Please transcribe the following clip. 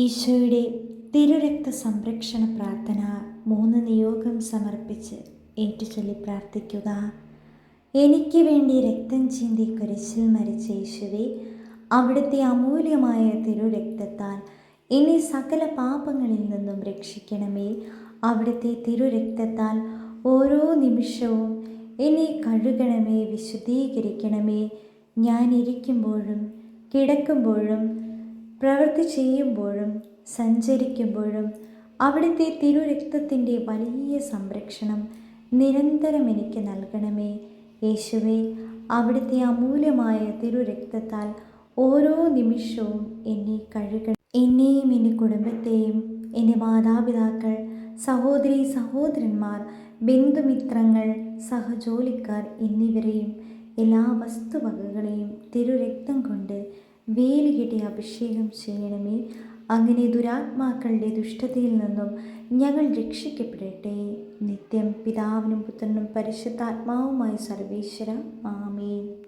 ഈശോയുടെ തിരുരക്ത സംരക്ഷണ പ്രാർത്ഥന മൂന്ന് നിയോഗം സമർപ്പിച്ച് ഏറ്റുചൊല്ലി പ്രാർത്ഥിക്കുക. എനിക്ക് വേണ്ടി രക്തം ചിന്തി കുരിശിൽ മരിച്ച യേശുവെ അവിടുത്തെ അമൂല്യമായ തിരുരക്തത്താൽ എന്നെ സകല പാപങ്ങളിൽ നിന്നും രക്ഷിക്കണമേ. അവിടുത്തെ തിരുരക്തത്താൽ ഓരോ നിമിഷവും എന്നെ കഴുകണമേ വിശുദ്ധീകരിക്കണമേ. ഞാൻ ഇരിക്കുമ്പോഴും കിടക്കുമ്പോഴും പ്രവൃത്തി ചെയ്യുമ്പോഴും സഞ്ചരിക്കുമ്പോഴും അവിടുത്തെ തിരുരക്തത്തിന്റെ വലിയ സംരക്ഷണം നിരന്തരം എനിക്ക് നൽകണമേ. യേശുവെ അവിടുത്തെ അമൂല്യമായ തിരുരക്തത്താൽ ഓരോ നിമിഷവും എന്നെ കഴുകണം. എന്നെയും എന്റെ കുടുംബത്തെയും എന്റെ മാതാപിതാക്കൾ സഹോദരി സഹോദരന്മാർ ബന്ധുമിത്രങ്ങൾ സഹജോലിക്കാർ എന്നിവരെയും എല്ലാ വസ്തുവകകളെയും തിരുരക്തം കൊണ്ട് വേലി കിട്ടി അഭിഷേകം ചെയ്യണമേ. അങ്ങനെ ദുരാത്മാക്കളുടെ ദുഷ്ടതയിൽ നിന്നും ഞങ്ങൾ രക്ഷിക്കപ്പെടട്ടെ. നിത്യം പിതാവിനും പുത്രനും പരിശുദ്ധാത്മാവുമായി സർവേശ്വര. ആമേൻ.